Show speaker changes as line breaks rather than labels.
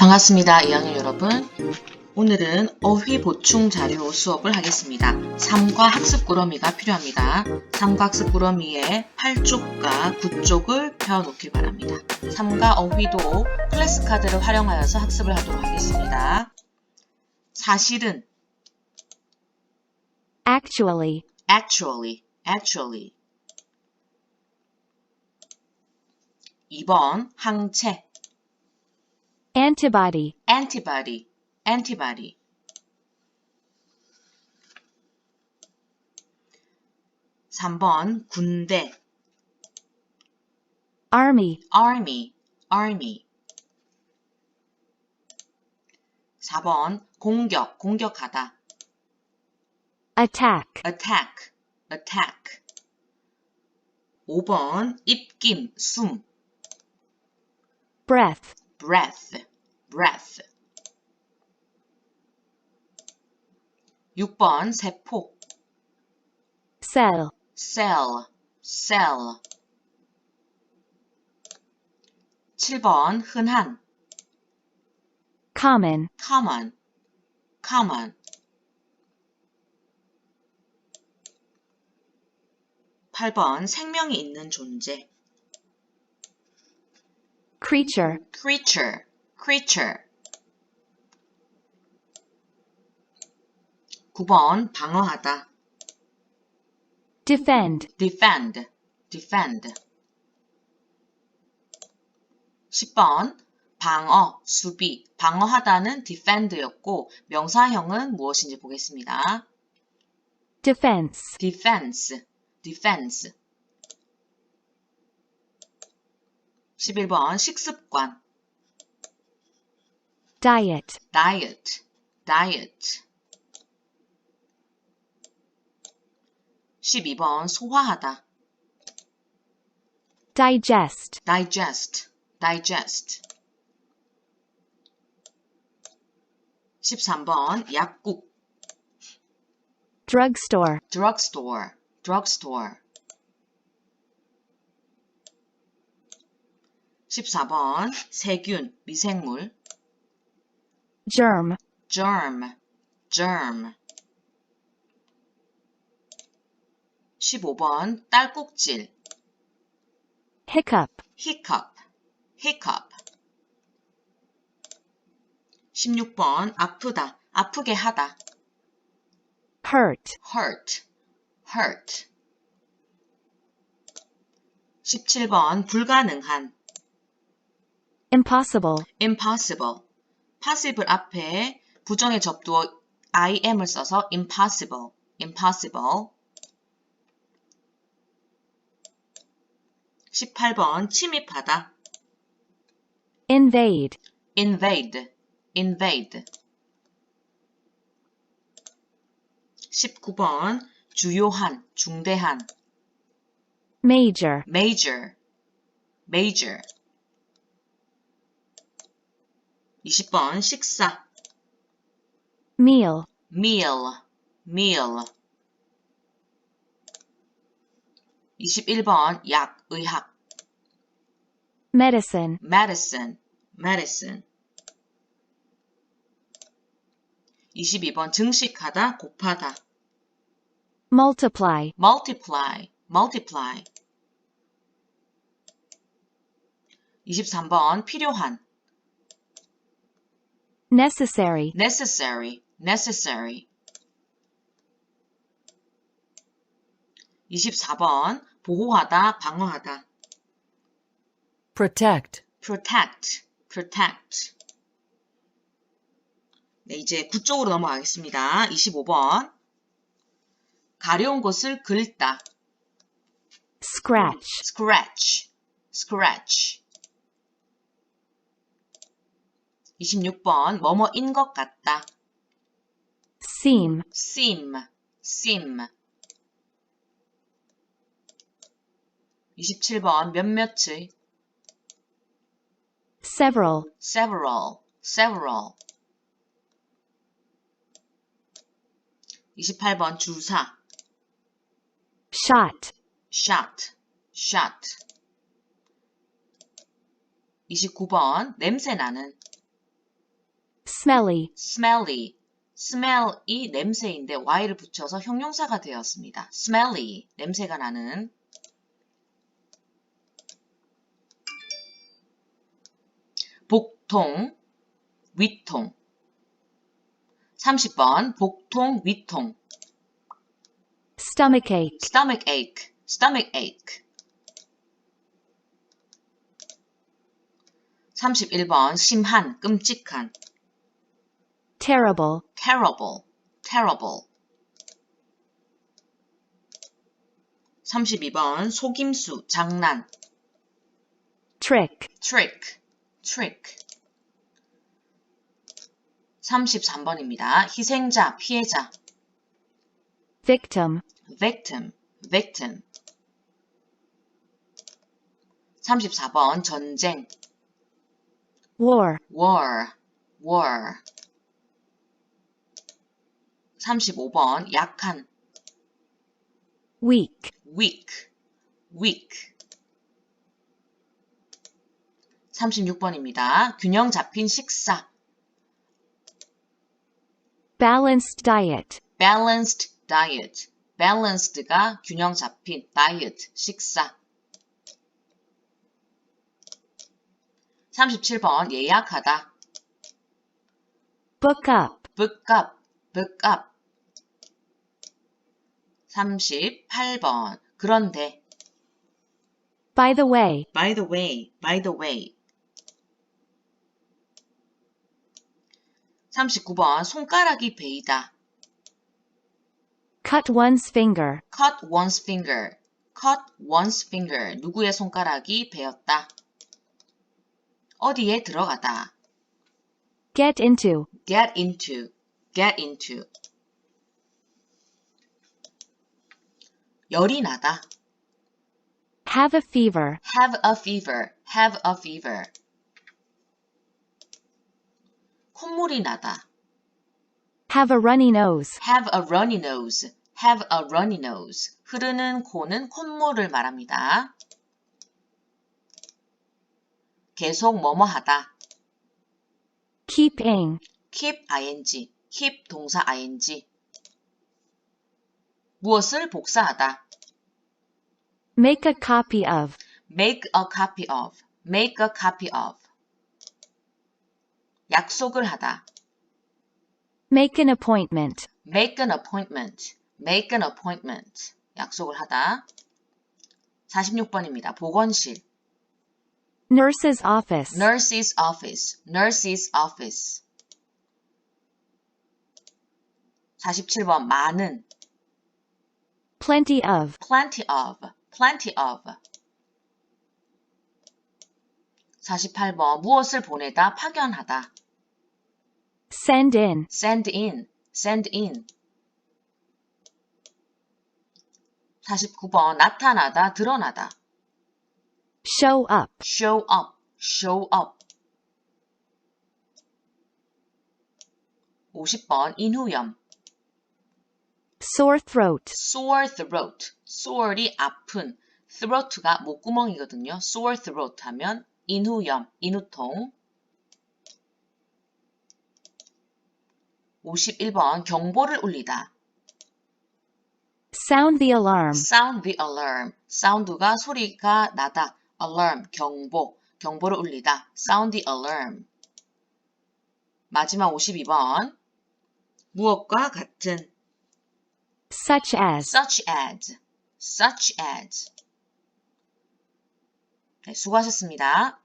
반갑습니다. 2학년 여러분. 오늘은 어휘 보충 자료 수업을 하겠습니다. 3과 학습 꾸러미가 필요합니다. 3과 학습 꾸러미의 8쪽과 9쪽을 펴놓기 바랍니다. 3과 어휘도 클래스 카드를 활용하여서 학습을 하도록 하겠습니다. 사실은
actually,
actually, actually 2번 항체
antibody,
antibody, antibody. 3번 군대,
army,
army, army. 4번 공격, 공격하다,
attack,
attack, attack. 5번 입김, 숨,
breath,
breath, breath. 6번 세포,
cell,
cell, cell. 7번 흔한,
common,
common, common. 8번 생명이 있는 존재,
creature,
creature, creature. 9번 방어하다,
defend,
defend, defend. 10번 방어, 수비, 방어하다는 defend였고 명사형은 무엇인지 보겠습니다.
defense,
defense, defense. 11번 식습관,
diet,
diet, diet. 12번 소화하다,
digest,
digest, digest. 13번 약국,
drugstore,
drugstore, drugstore. 14번 세균, 미생물,
germ,
germ, germ. 15번 딸꾹질,
hiccup,
hiccup, hiccup. 16번 아프다, 아프게 하다,
hurt,
hurt, hurt. 17번 불가능한,
impossible,
impossible. Passive 앞에 부정의 접두어 im을 써서 impossible, impossible. 18번 침입하다,
invade,
invade, invade. 19번 주요한, 중대한,
major,
major, major. 20번 식사,
meal,
meal, meal. 21번 약, 의학,
medicine,
medicine, medicine. 22번 증식하다, 곱하다,
multiply,
multiply, multiply. 23번 필요한,
necessary,
necessary, necessary. 24번 보호하다, 방어하다,
protect,
protect, protect. 네, 이제 9쪽으로 넘어가겠습니다. 25번. 가려운 곳을 긁다,
scratch,
scratch, scratch. 26번. 뭐뭐인 것 같다,
seem,
seem, seem. 27번. 몇몇의,
several,
several, several. 28번. 주사,
shot,
shot, shot. 29번 냄새 나는
smelly,
smelly. smell이 냄새인데 y를 붙여서 형용사가 되었습니다. smelly. 냄새가 나는. 복통, 위통. 30번 복통, 위통.
stomachache,
stomach ache, stomach ache. 31번 심한, 끔찍한.
Terrible,
terrible, terrible. 32번 속임수, 장난.
trick,
trick, trick. 33번입니다. 희생자, 피해자.
victim,
victim, victim. 34번 전쟁,
war,
war, war. 35번 약한,
weak,
weak, weak. 36번입니다. 균형 잡힌 식사,
balanced diet,
balanced diet. balance드가 균형 잡힌 diet, 식사. 37번 예약하다.
book up,
book up, book up. 38번 그런데
by the way,
by the way, by the way. 39번 손가락이 베이다.
cut one's finger,
cut one's finger. cut one's finger. 누구의 손가락이 베었다. 어디에 들어가다.
get into,
get into, get into. 열이 나다.
have a fever,
have a fever, have a fever. 콧물이 나다.
have a runny nose,
have a runny nose, have a runny nose. 흐르는 코는 콧물을 말합니다. 계속 뭐뭐 하다.
keeping,
keep ing, keep 동사 ing. 무엇을 복사하다.
make a copy of,
make a copy of, make a copy of. 약속을 하다.
make an appointment,
make an appointment, make an appointment. 약속을 하다. 46번입니다. 보건실.
nurse's office,
nurse's office, nurse's office. 47번 많은,
plenty of,
plenty of, plenty of. 48번 무엇을 보내다 파견하다.
send in,
send in, send in. 49번 나타나다 드러나다.
show up,
show up, show up. 50번 인후염,
sore throat,
sore throat, sore이 아픈, throat가 목구멍이거든요. sore throat 하면 인후염, 인후통. 51번 경보를 울리다.
sound the alarm,
sound the alarm. 사운드가 소리가 나다. alarm, 경보. 경보를 울리다. sound the alarm. 마지막 52번. 무엇과 같은
such as,
such as, such as. 네, 수고하셨습니다.